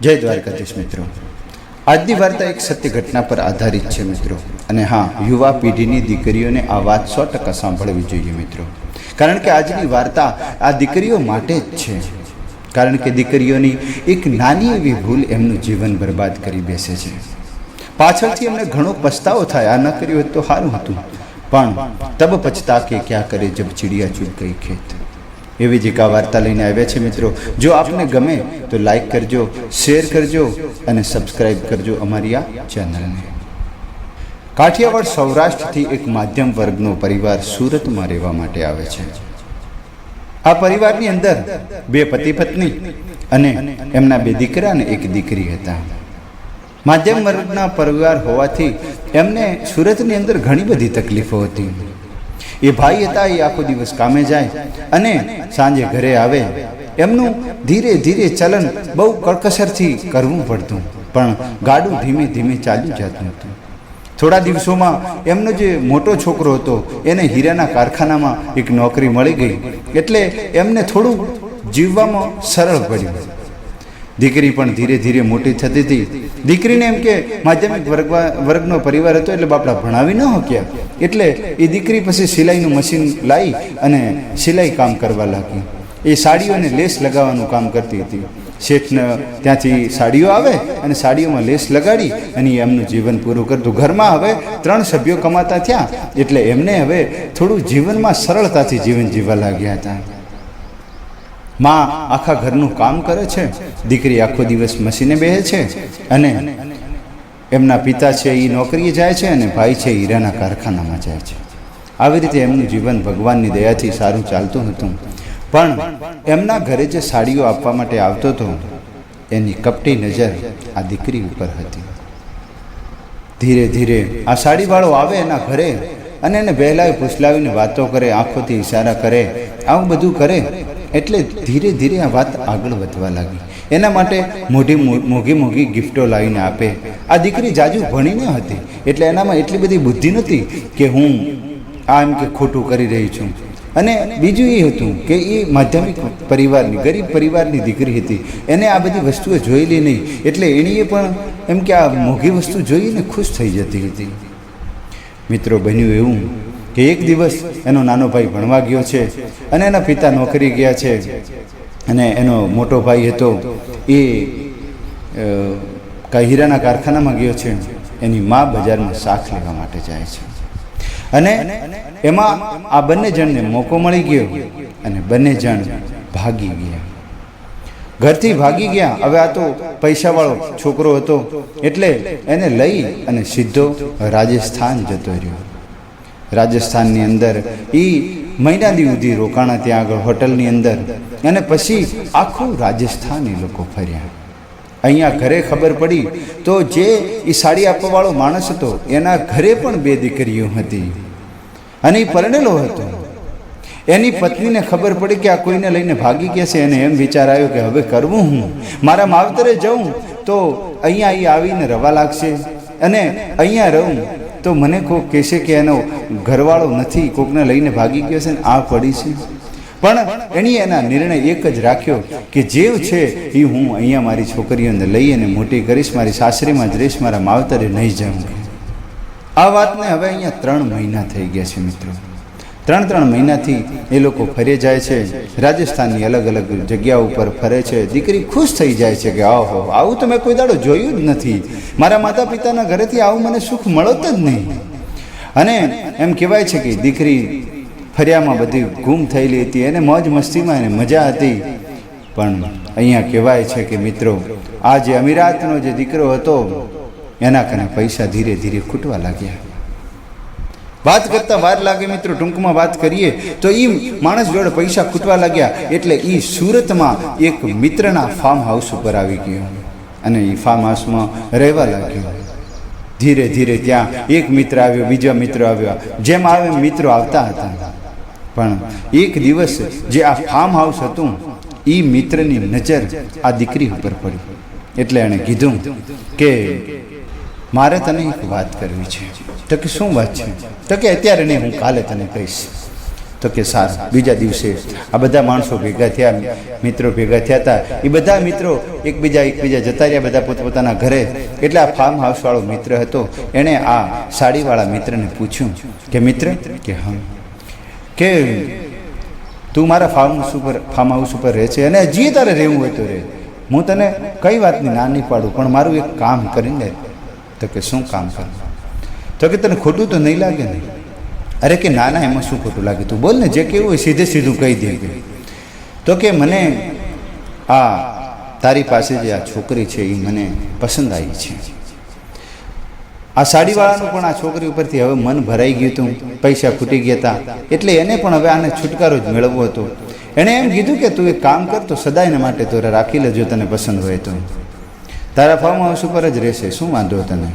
જય દ્વારકાધીશ મિત્રો. આજની વાર્તા એક સત્ય ઘટના પર આધારિત છે મિત્રો. અને હા, યુવા પેઢીની દીકરીઓને આ વાત સો ટકા સાંભળવી જોઈએ મિત્રો. કારણ કે આજની વાર્તા આ દીકરીઓ માટે જ છે. કારણ કે દીકરીઓની એક નાની એવી ભૂલ એમનું જીવન બરબાદ કરી બેસે છે. પાછળથી એમને ઘણો પસ્તાવો થાય, આ ન કર્યું હોત તો સારું હતું. પણ તબ પછતા કે ક્યાં કરે જબ ચીડિયા ચૂક ગઈ ખેત. એવી જ એક વાર્તા લઈને આવ્યા છે મિત્રો. જો આપને ગમે તો લાઈક કરજો શેર કરજો અને સબસ્ક્રાઈબ કરજો અમારી આ ચેનલને કાઠિયાવાડ સૌરાષ્ટ્રથી એક માધ્યમ વર્ગનો પરિવાર સુરતમાં રહેવા માટે આવે છે. આ પરિવારની અંદર બે પતિ પત્ની અને એમના બે દીકરા અને એક દીકરી હતા. માધ્યમ વર્ગના પરિવાર હોવાથી એમને સુરતની અંદર ઘણી બધી તકલીફો હતી. એ ભાઈ હતા, એ આખો દિવસ કામે જાય અને સાંજે ઘરે આવે. એમનું ધીરે ધીરે ચલન બહુ કડકસરથી કરવું પડતું, પણ ગાડું ધીમે ધીમે ચાલ્યું જતું હતું. થોડા દિવસોમાં એમનો જે મોટો છોકરો હતો, એને હીરાના કારખાનામાં એક નોકરી મળી ગઈ. એટલે એમને થોડું જીવવામાં સરળ પડ્યું. દીકરી પણ ધીરે ધીરે મોટી થતી હતી. દીકરીને એમ કે, માધ્યમિક વર્ગમાં વર્ગનો પરિવાર હતો એટલે બાપડા ભણાવી ન શક્યા. એટલે એ દીકરી પછી સિલાઈનું મશીન લાવી અને સિલાઈ કામ કરવા લાગી. એ સાડીઓને લેસ લગાવવાનું કામ કરતી હતી. શેઠને ત્યાંથી સાડીઓ આવે અને સાડીઓમાં લેસ લગાડી અને એમનું જીવન પૂરું કરતું. ઘરમાં હવે ત્રણ સભ્યો કમાતા થયા. એટલે એમને હવે થોડું જીવનમાં સરળતાથી જીવન જીવવા લાગ્યા હતા. માં આખા ઘરનું કામ કરે છે, દીકરી આખો દિવસ મશીને બેહે છે અને એમના પિતા છે એ નોકરીએ જાય છે અને ભાઈ છે હીરાના કારખાનામાં જાય છે. આવી રીતે એમનું જીવન ભગવાનની દયાથી સારું ચાલતું હતું. પણ એમના ઘરે જે સાડીઓ આપવા માટે આવતો હતો, એની કપટી નજર આ દીકરી ઉપર હતી. ધીરે ધીરે આ સાડીવાળો આવે એના ઘરે અને એને વહેલાવી ફૂસલાવીને વાતો કરે, આંખોથી ઇશારા કરે, આવું બધું કરે એટલે ધીરે ધીરે આ વાત આગળ વધવા લાગી. એના માટે મોઢી મોઘી મોઘી ગિફ્ટો લાવીને આપે. આ દીકરી જાજુ ભણી ન હતી, એટલે એનામાં એટલી બધી બુદ્ધિ નહોતી કે હું આ એમ કે ખોટું કરી રહી છું. અને બીજું એ હતું કે એ માધ્યમિક પરિવારની, ગરીબ પરિવારની દીકરી હતી. એને આ બધી વસ્તુઓ જોયેલી નહીં, એટલે એણીએ પણ એમ કે આ મોઘી વસ્તુ જોઈને ખુશ થઈ જતી હતી. મિત્રો, બન્યું એવું કે એક દિવસ એનો નાનો ભાઈ ભણવા ગયો છે અને એના પિતા નોકરી ગયા છે. અને એનો મોટો ભાઈ હતો. એ હીરાના કારખાનામાં ગયો છે. એની મા બજારમાં શાક લેવા માટે જાય છે. અને એમાં આ બંને જણને મોકો મળી ગયો અને બંને જણ ભાગી ગયા. ઘરથી ભાગી ગયા. હવે આ તો પૈસાવાળો છોકરો હતો. એટલે એને લઈ અને સીધો રાજસ્થાન જતો રહ્યો. રાજસ્થાનની અંદર. એ મહિના દી સુધી રોકાણા ત્યાં આગળ હોટલની અંદર. અને પછી આખું રાજસ્થાન એ લોકો ફર્યા. અહીંયા ઘરે ખબર પડી તો જે એ સાડી આપવાવાળો માણસ હતો, એના ઘરે પણ બે દીકરીઓ હતી. અને એ પરણેલો હતો. એની પત્નીને ખબર પડી કે આ કોઈને લઈને ભાગી ગયા છે, એને એમ વિચાર આવ્યો કે હવે કરવું હું? મારા માવતરે જઉં તો અહીંયા એ આવીને રવા લાગશે. અને અહીંયા રહું. તો મને કોક કહેશે કે એનો ઘરવાળો નથી, કોકને લઈને ભાગી ગયો છે ને આ પડી છે. પણ એની એના નિર્ણય એક જ રાખ્યો કે જે છે એ હું અહીંયા મારી છોકરીઓને લઈ અને મોટી કરીશ, મારી સાસરીમાં જ રહીશ, મારા માવતરે નહીં જાઉં આ વાતને હવે અહીંયા ત્રણ મહિના થઈ ગયા છે મિત્રો. ત્રણ ત્રણ મહિનાથી એ લોકો ફરે જાય છે. રાજસ્થાનની અલગ અલગ જગ્યા ઉપર ફરે છે. દીકરી ખુશ થઈ જાય છે કે, આહો, આવું તો મેં કોઈ દાડો જોયું જ નથી. મારા માતા પિતાના ઘરેથી આવું મને સુખ મળત જ નહીં. અને એમ કહેવાય છે કે દીકરી ફર્યામાં બધી ગુમ થયેલી હતી. એને મોજ મસ્તીમાં એને મજા હતી. પણ અહીંયા કહેવાય છે કે, મિત્રો, આ જે અમીરાતનો જે દીકરો હતો, એના કને પૈસા ધીરે ધીરે ખૂટવા લાગ્યા. વાત કરતાં વાર લાગે મિત્રો, ટૂંકમાં વાત કરીએ તો એ માણસ જોડે પૈસા ખૂટવા લાગ્યા એટલે એ સુરતમાં એક મિત્રના ફાર્મ હાઉસ ઉપર આવી ગયો અને એ ફાર્મ હાઉસમાં રહેવા લાગ્યો. ધીરે ધીરે ત્યાં એક મિત્ર આવ્યો, બીજા મિત્ર આવ્યા. જેમ આવે મિત્રો આવતા હતા. પણ એક દિવસ જે આ ફાર્મ હાઉસ હતું એ મિત્રની નજર આ દીકરી ઉપર પડી. એટલે એણે કીધું કે મારે તને એક વાત કરવી છે. તો કે શું વાત છે? તો કે અત્યારે નહીં, હું કાલે તને કહીશ. તો કે સારું, બીજા દિવસે આ બધા માણસો ભેગા થયા, મિત્રો ભેગા થયા હતા. એ બધા મિત્રો એકબીજા એકબીજા જતા રહ્યા, બધા પોતપોતાના ઘરે. એટલે આ ફાર્મ હાઉસવાળો મિત્ર હતો. એણે આ સાડીવાળા મિત્રને પૂછ્યું કે, મિત્ર, કે હા? કે તું મારા ફાર્મ હાઉસ ઉપર ફાર્મ હાઉસ ઉપર રહે છે અને હજી તારે રહેવું હોય તો રહે. હું તને કઈ વાતની ના નહીં પાડું, પણ મારું એક કામ કરીને તો કે શું કામ કર? તો કે તને ખોટું તો નહીં લાગે ને? અરે કે ના ના, એમાં શું ખોટું લાગે? તું બોલ ને, જે કેવું હોય સીધે સીધું કહી દે. તો કે મને આ તારી પાસે જે આ છોકરી છે એ મને પસંદ આવી છે. આ સાડીવાળાનું પણ આ છોકરી ઉપરથી હવે મન ભરાઈ ગયું હતું. પૈસા ખૂટી ગયા હતા એટલે એને પણ હવે આને છુટકારો જ મેળવવો હતો. એણે એમ કીધું કે તું એક કામ કર, તો સદાયને માટે તો રાખી લેજો, તને પસંદ હોય તો. તારા ફાર્મ હાઉસ ઉપર જ રહેશે, શું વાંધો તને?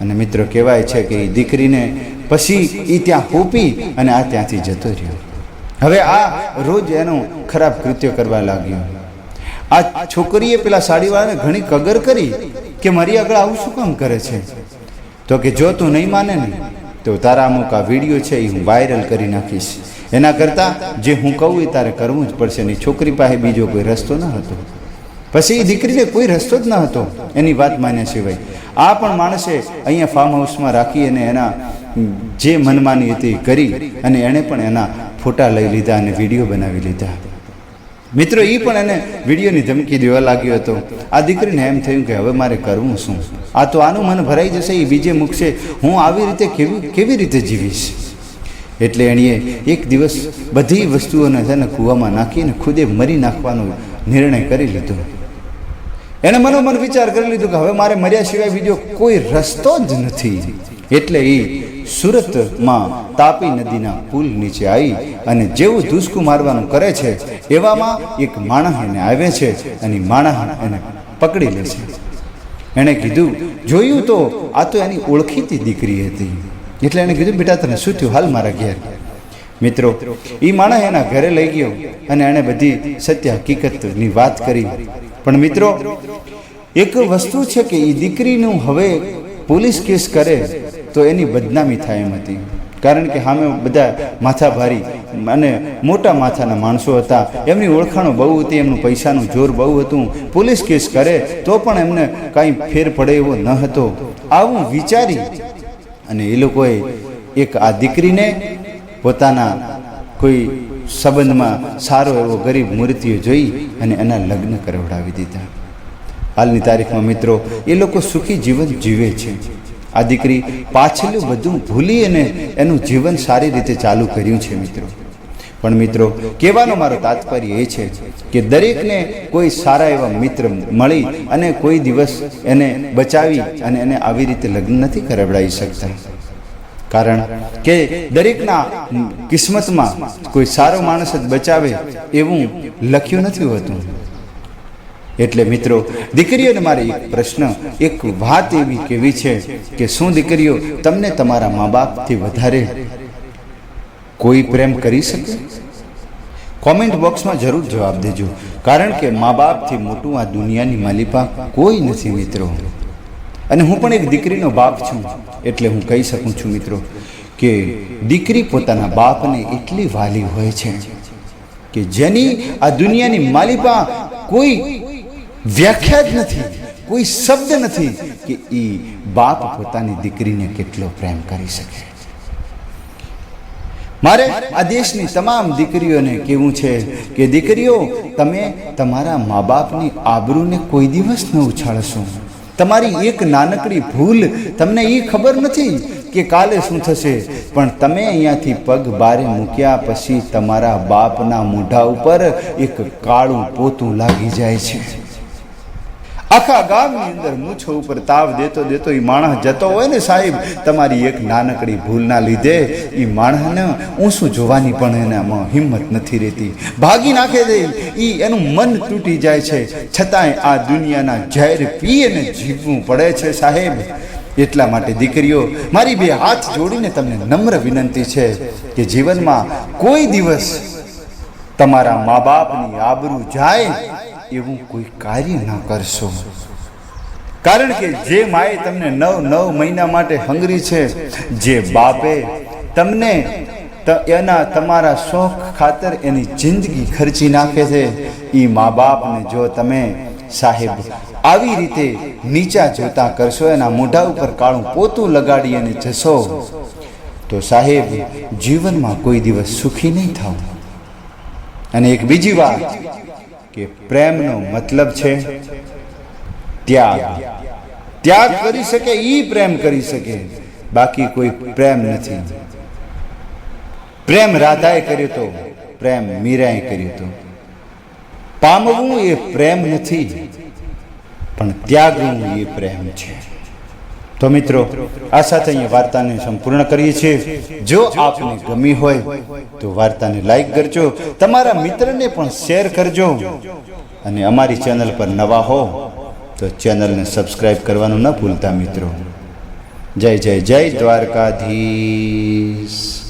અને મિત્રો, કહેવાય છે કે એ દીકરીને પછી એ ત્યાં હોપી અને આ ત્યાંથી જતો રહ્યો. હવે આ રોજ એનું ખરાબ કૃત્ય કરવા લાગ્યો. આ છોકરીએ પેલા સાડીવાળાને ઘણી કગર કરી કે મારી આગળ આવું શું કામ કરે છે? તો કે જો તું નહીં માને ને, તો તારા અમુક આ વીડિયો છે એ હું વાયરલ કરી નાખીશ. એના કરતાં જે હું કહું એ તારે કરવું જ પડશે ને છોકરી પાસે બીજો કોઈ રસ્તો ન હતો. પછી એ દીકરીને કોઈ રસ્તો જ ન હતો, એની વાત માન્યા સિવાય. આ પણ માણસે અહીંયા ફાર્મ હાઉસમાં રાખી અને એના જે મનમાની હતી કરી અને એણે પણ એના ફોટા લઈ લીધા અને વીડિયો બનાવી લીધા. મિત્રો એ પણ એને વિડીયોની ધમકી દેવા લાગ્યો હતો. આ દીકરીને એમ થયું કે હવે મારે કરવું શું? આ તો આનું મન ભરાઈ જશે એ બીજે મૂકશે. હું આવી રીતે કેવી કેવી રીતે જીવીશ? એટલે એણીએ એક દિવસ બધી વસ્તુઓને છે ને કૂવામાં નાખીને ખુદે મરી નાખવાનો નિર્ણય કરી લીધો. એણે મનોમન વિચાર કરી લીધો કે હવે મારે મર્યા સિવાય બીજો કોઈ રસ્તો જ નથી. એટલે એ સુરતમાં તાપી નદીના પુલ નીચે આવી અને જેવું ધુસકું મારવાનું કરે છે, એવામાં એક માણસ એને આવે છે અને માણસ એને પકડી લે છે. એણે કીધું, જોયું તો આ તો એની ઓળખીતી દીકરી હતી. એટલે એણે કીધું, બેટા, તને શું થયું? હાલ મારા ઘેર. મિત્રો એ માણસ એના ઘરે લઈ ગયો અને એણે બધી સત્ય હકીકતની વાત કરી. પણ મિત્રો, એક વસ્તુ છે કે એ દીકરીનું હવે પોલીસ કેસ કરે તો એની બદનામી થાય એમ હતી. કારણ કે સામે બધા માથાભારી અને મોટા માથાના માણસો હતા. એમની ઓળખાણો બહુ હતી, એમનું પૈસાનું જોર બહુ હતું. પોલીસ કેસ કરે તો પણ એમને કાંઈ ફેર પડે એવો ન હતો. આવું વિચારી અને એ લોકોએ એક આ દીકરીને પોતાના કોઈ સંબંધમાં સારો એવો ગરીબ મૂર્તિઓ જોઈ અને એના લગ્ન કરવડાવી દીધા. હાલની તારીખમાં મિત્રો, એ લોકો સુખી જીવન જીવે છે. આ દીકરી પાછલું બધું ભૂલી અને એનું જીવન સારી રીતે ચાલુ કર્યું છે મિત્રો. પણ મિત્રો, કહેવાનો મારો તાત્પર્ય એ છે કે દરેકને કોઈ સારા એવા મિત્ર મળી અને કોઈ દિવસ એને બચાવી અને એને આવી રીતે લગ્ન નથી કરાવડાવી શકતા. કારણ કે દરેકના કિસ્મતમાં કોઈ સારો માણસ જ બચાવે એવું લખ્યું નથી હોતું. એટલે મિત્રો, દીકરીઓને મારે એક પ્રશ્ન, એક વાત એવી કેવી છે કે શું દીકરીઓ તમને તમારા મા બાપથી વધારે કોઈ પ્રેમ કરી શકે? કોમેન્ટ બોક્સમાં જરૂર જવાબ દેજો. કારણ કે મા બાપથી મોટું આ દુનિયાની માલિપા કોઈ નથી, મિત્રો. અને હું પણ એક દીકરીનો બાપ છું. એટલે હું કહી શકું છું મિત્રો કે દીકરી પોતાના બાપને એટલી વાલી હોય છે કે જેની આ દુનિયાની માલિપા કોઈ વ્યાખ્યા જ નથી, કોઈ શબ્દ નથી કે એ બાપ પોતાની દીકરીને કેટલો પ્રેમ કરી શકે. મારે આ દેશની તમામ દીકરીઓને કેવું છે કે દીકરીઓ, તમે તમારા મા બાપની આબરૂને કોઈ દિવસ ન ઉછાળશો. તમારી એક નાનકડી ભૂલ તમને એ ખબર નથી કે કાલે શું થશે? પણ તમે અહીંયાથી પગ બારે મૂક્યા પછી તમારા બાપના મોઢા ઉપર એક કાળું પોતું લાગી જાય છે. આખા ગામની અંદર મૂછો ઉપર તાવ દેતો દેતો એ માણસ જતો હોય ને સાહેબ, તમારી એક નાનકડી ભૂલના લીધે એ માણસને ઊંસું જોવાની પણ એનામાં હિંમત નથી રહેતી. ભાગી નાખે દે એ એનું મન તૂટી જાય છે. છતાંય આ દુનિયાના ઝેર પી અને જીવવું પડે છે સાહેબ. એટલા માટે દીકરીઓ, મારી બે હાથ જોડીને તમને નમ્ર વિનંતી છે કે જીવનમાં કોઈ દિવસ તમારા મા બાપની આબરૂ જાય એવું કોઈ કાર્ય ના કરશો. કારણ કે જે માએ તમને નવ નવ મહિના માટે હંગરી છે, જે બાપે તમને એના તમારા શોખ ખાતર એની જિંદગી ખર્ચી નાખે છે એ મા બાપને જો તમે સાહેબ આવી રીતે નીચા જોતા કરશો, એના મોઢા ઉપર કાળું પોતું લગાડી અને જશો, તો સાહેબ જીવનમાં કોઈ દિવસ સુખી નહીં થાવ. અને એક બીજી વાત કે પ્રેમનો મતલબ છે ત્યાગ. ત્યાગ કરી શકે એ પ્રેમ કરી શકે. બાકી કોઈ પ્રેમ નથી. પ્રેમ રાધાએ કર્યો તો, પ્રેમ મીરાએ કર્યો તો. પામવું એ પ્રેમ નથી, પણ ત્યાગવું એ પ્રેમ છે. તો મિત્રો, આ સાથે અહીંયા વાર્તાને સંપૂર્ણ કરીએ છીએ. જો આપને ગમી હોય તો વાર્તાને લાઈક કરજો, તમારા મિત્રને પણ શેર કરજો. અને અમારી ચેનલ પર નવા હો તો ચેનલને સબસ્ક્રાઈબ કરવાનું ન ભૂલતા મિત્રો. જય જય જય દ્વારકાધીશ.